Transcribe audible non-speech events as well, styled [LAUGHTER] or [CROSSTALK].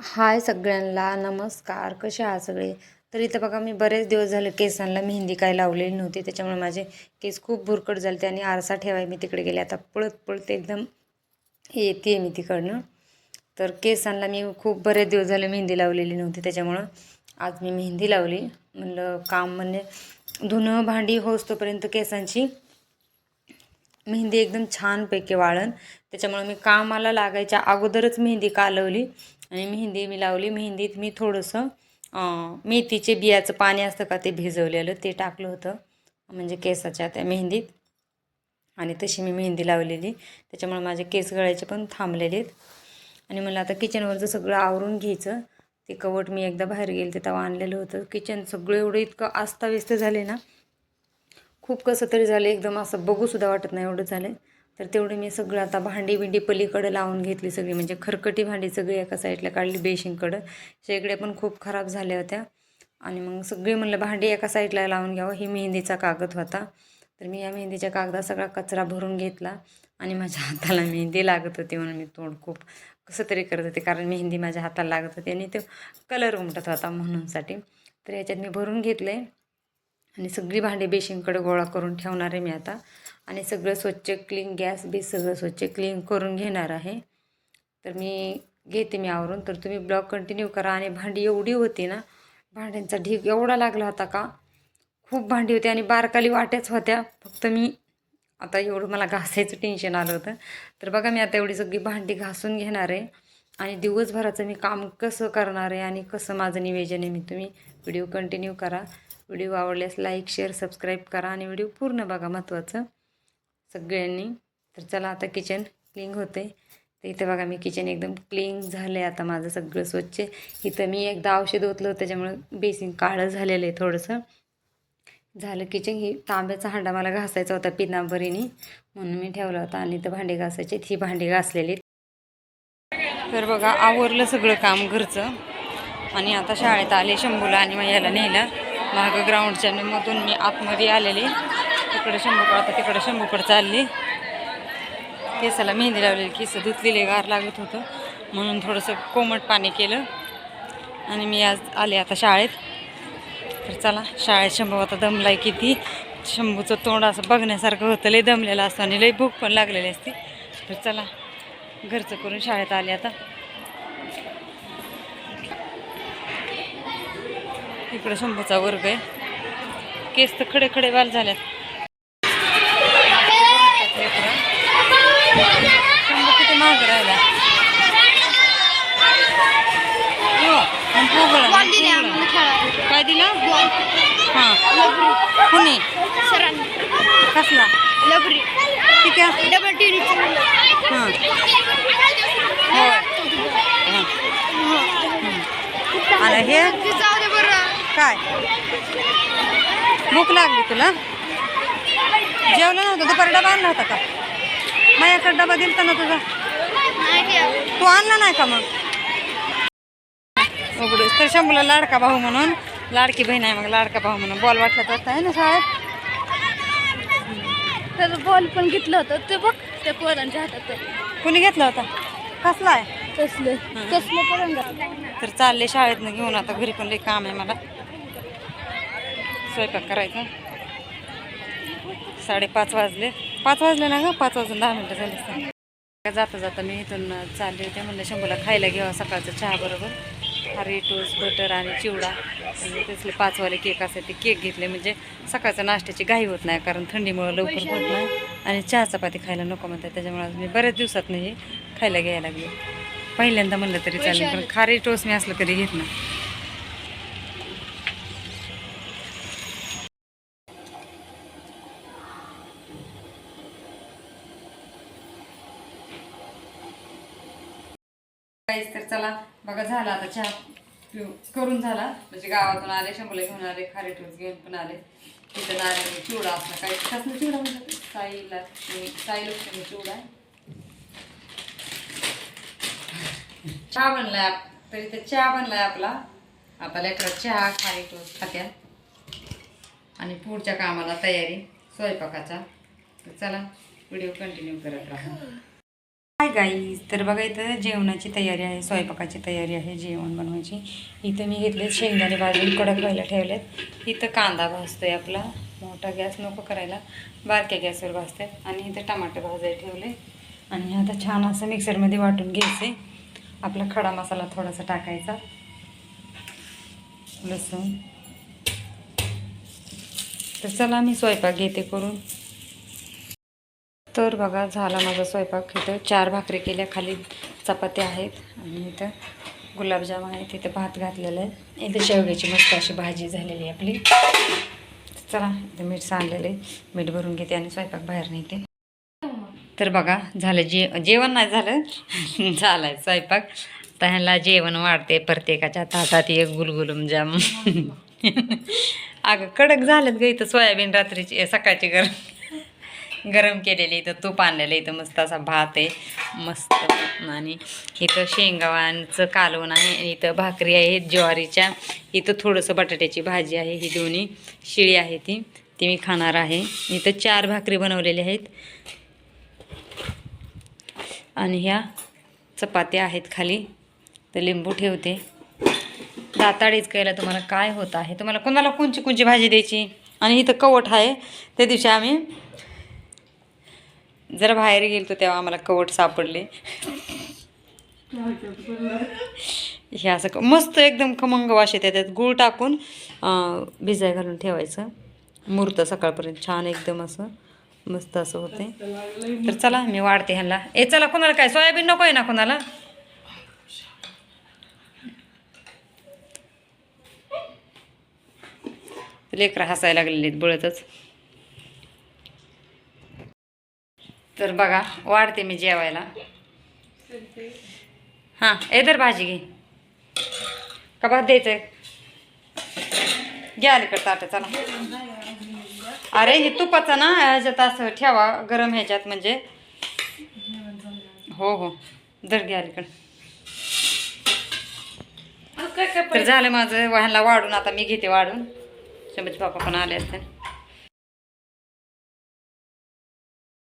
हाय सगळ्यांना नमस्कार. कसे आहात सगळे? तर इथं बघा मी बरेच दिवस झाले केसांना मेहंदी काय लावलेली नव्हती त्याच्यामुळे माझे केस खूप भुरकट झाले आणि आरसा ठेवाय मी तिकडे गेले. आता पळत पळत एकदम येते मी तिकडनं. तर केसांना मी खूप बरेच दिवस झाले मेहंदी लावलेली नव्हती त्याच्यामुळं आज मी मेहंदी लावली. म्हणलं काम म्हणजे धुणं भांडी होस तोपर्यंत केसांची मेहंदी एकदम छानपैकी वाळण. त्याच्यामुळे मी कामाला लागायच्या अगोदरच मेहंदी कालवली आणि मेहंदी मी लावली. मेहंदीत मी थोडंसं मेथीचे बियाचं पाणी असतं का ते भिजवलेलं ते टाकलं होतं म्हणजे केसाच्या त्या मेहंदीत. आणि तशी मी मेहंदी लावलेली. त्याच्यामुळे माझे केस गळायचे पण थांबलेले आहेत आणि मला आता किचनवरचं सगळं आवरून घ्यायचं. ते कवट मी एकदा बाहेर गेले ते तेव्हा आणलेलं होतं. किचन सगळं एवढं इतकं आस्ताव्यस्त झाले ना खूप कसं तरी झालं एकदम असं बघूसुद्धा वाटत नाही एवढं झालं तर तेवढे मी सगळं आता भांडी बिंडी पलीकडं लावून घेतली सगळी. म्हणजे खरकटी भांडी सगळी एका साईडला काढली बेशिंगकडं. शेगड्या पण खूप खराब झाल्या होत्या. आणि मग सगळी म्हणलं भांडी एका साईडला लावून घ्यावं. ही मेहंदीचा कागद होता. तर मी या मेहंदीच्या कागदात सगळा कचरा भरून घेतला. आणि माझ्या हाताला मेहंदी लागत होती म्हणून मी तोंड खूप कसं तरी करत होते. कारण मेहंदी माझ्या हाताला लागत होती आणि तो कलर उमटत होता म्हणूनसाठी. तर याच्यात मी भरून घेतलं आहे आणि सगळी भांडी बेशिंगकडे गोळा करून ठेवणार आहे मी आता. आणि सगळं स्वच्छ क्लीन गॅस बीस सगळं स्वच्छ क्लीन करून घेणार आहे. तर मी घेते मी आवरून. तर तुम्ही ब्लॉग कंटिन्यू करा. आणि भांडी एवढी होती ना भांड्यांचा ढीग एवढा लागला होता का खूप भांडी होती आणि बारकाली वाट्याच होत्या. फक्त मी आता एवढं मला घासायचं टेन्शन आलं होतं. तर बघा मी आता एवढी सगळी भांडी घासून घेणार आहे. आणि दिवसभराचं मी काम कसं करणार आहे आणि कसं माझं निवेदन आहे मी तुम्ही व्हिडिओ कंटिन्यू करा. व्हिडिओ आवडल्यास लाईक शेअर सबस्क्राईब करा आणि व्हिडिओ पूर्ण बघा महत्त्वाचं. सगळ्यांनी. तर चला आता किचन क्लिंग होते. तर इथं बघा मी किचन एकदम क्लिंग झालं आहे आता माझं सगळं स्वच्छ इथं मी एकदा औषध ओतलं होतं त्याच्यामुळं बेसिन काळं झालेलं आहे थोडंसं. झालं किचन. ही तांब्याचा हांडा मला घासायचा होता पिनांबरीने म्हणून मी ठेवला होता. आणि इथं भांडी घासायची ही भांडी घासलेली तर बघा आवरलं सगळं काम घरचं. आणि आता शाळेत आले शंभूला आणि मग याला नेलं. मागं ग्राउंडच्या मधून मी आतमध्ये आलेली. तिकडे शंभूकडं आता तिकडे शंभूकडं चालली. केसाला मेहंदी लावलेली केस धुतलेले गार लागत होतं. म्हणून थोडंसं कोमट पाणी केलं. आणि मी आज आले आता शाळेत. तर चला शाळेत शंभू आता दमलाय किती. शंभूचं तोंड असं बघण्यासारखं होतं लय दमलेलं असतं आणि लय भूक पण लागलेली असते. तर चला घरचं करून शाळेत आले आता. इकडं शंभूचा वर्ग आहे. केस तर खडे खडे वाल झाल्यात. शंभू किती महाग राहिला? हो. काय दिला? हां. कुणी? कसला? ठीक आहे. डबल टी हां. हां. आणि हे? काय? भूक लागली तुला? जेवलं नव्हतं दुपारी डबा आणला होता का? माझ्याकडे डबा दिलता ना तुझा. तू आणला नाही का मग? उघडूस तर शंभूला लाडका भाऊ म्हणून लाडकी बहीण आहे मग लाडका भाऊ म्हणून. बॉल वाटला तर आहे ना शाळेत? त्याचं बॉल पण घेतलं होतं ते बघ त्या पोरांच्या हातात कुणी घेतला होता? कसला आहे? तसलं तसलं पोरांना तर चालले शाळेतनं घेऊन आता घरी पण लई काम आहे मला. स्वयंपाक करायचा. साडेपाच वाजले. पाच वाजले ना ग? पाच वाजून दहा मिनटं झाले. असतील. जाता जाता मी इथून चालले होते. म्हणलं शंभूला खायला घ्यावा सकाळचं चहा बरोबर. हरी टोस्ट बटर आणि चिवडा. आणि त्यातले पाचवाले केक असेल ते केक घेतले. म्हणजे सकाळच्या नाश्त्याची घाई होत नाही कारण थंडीमुळं लवकर होत नाही. आणि चहा चपाती खायला नको म्हणतात. त्याच्यामुळे आज मी बऱ्याच दिवसात नाही खायला घ्यायला लागले. पहिल्यांदा म्हणलं तरी चालेल पण खारी टोस्ट मी असलं कधी घेत नाही. काहीच तर चला बघा झाला आता चहा. पिऊ करून झाला. म्हणजे गावातून आले शंभूला घेऊन आले खारे टोस घेऊन पण आले. तिथं नारळ चिवडा असला काही कसलं चिवडा म्हणतात साईला साई लक्ष्मी चिवडा. आहे. चहा बनलाय तरी तर चहा बनलाय आपला. आता लेकरा चहा खारी टोस खात्या. आणि पुढच्या कामाला तयारी स्वयंपाकाचा. तर चला व्हिडिओ कंटिन्यू करत राहा. हाय गाईज तर बघा इथं जेवणाची तयारी आहे स्वयंपाकाची तयारी आहे जेवण बनवायची. इथं मी घेतले शेंगदाणे भाजून कडक व्हायला ठेवलेत. इथं कांदा भाजतोय आपला. मोठा गॅस नको करायला. बारक्या गॅसवर भाजतात आणि इथं टमाटे भाजायला ठेवले. आणि आता छान असं मिक्सरमध्ये वाटून घ्यायचे. आपला खडा मसाला थोडासा टाकायचा. लसूण. तर चला मी स्वयंपाक घेते करून. तर बघा झाला माझा स्वयंपाक. इथं चार भाकरी केल्या खाली चपात्या आहेत. आणि इथं गुलाबजाम आहेत इथं भात घातलेलं आहे. इथं शेवग्याची मस्त अशी भाजी झालेली आहे आपली. चला इथं मीठ सांडलेलं आहे. मीठ भरून घेते आणि स्वयंपाक बाहेर नेते. तर बघा झालं जे जेवण नाही झालं. [LAUGHS] झालं आहे स्वयंपाक. तर ह्याला जेवण वाढते प्रत्येकाच्या ताटात एक गुलगुलमजाम [LAUGHS] अगं कडक झालं ग इथं सोयाबीन रात्रीची सकाळची गरम. गरम केलेली इथं तूप आणलेलं इथं मस्त असा भात आहे मस्त. आणि इथं शेंगावांचं कालवण आहे आणि इथं भाकरी आहे ज्वारीच्या. इथं थोडंसं बटाट्याची भाजी आहे ही दोन्ही शिळी आहे ती ती मी खाणार आहे. इथं चार भाकरी बनवलेल्या आहेत. आणि ह्या चपात्या आहेत खाली. तर लिंबू ठेवते. दाताडीच केलं तुम्हाला काय होत आहे? तुम्हाला कोणाला कोणची कोणची भाजी द्यायची? आणि इथं कवट आहे. त्या दिवशी आम्ही जरा बाहेर गेलो तेव्हा आम्हाला कवट सापडले. हे असं मस्त एकदम खमंग वाश येते. त्यात गूळ टाकून भिजाय घालून ठेवायचं. मुहूर्त सकाळपर्यंत छान एकदम असं मस्त असं होते. तर चला मी वाढते ह्याला. ए चला कोणाला काय? सोयाबीन नको आहे ना कोणाला? लेकरं हसायला लागलेले आहेत बळतच तर बघा वाढते मी जेवायला. हां एदर भाजी घे. का भात द्यायचं घ्या अलीकडे ताटं चला. अरे हे तुपाचा ना ह्याच्यात असं ठेवा गरम ह्याच्यात म्हणजे. हो हो. दर घ्या अलीकडे. तर झालं माझं ह्याला वाढून आता मी घेते वाढून. शंभूचे पापा पण आले असते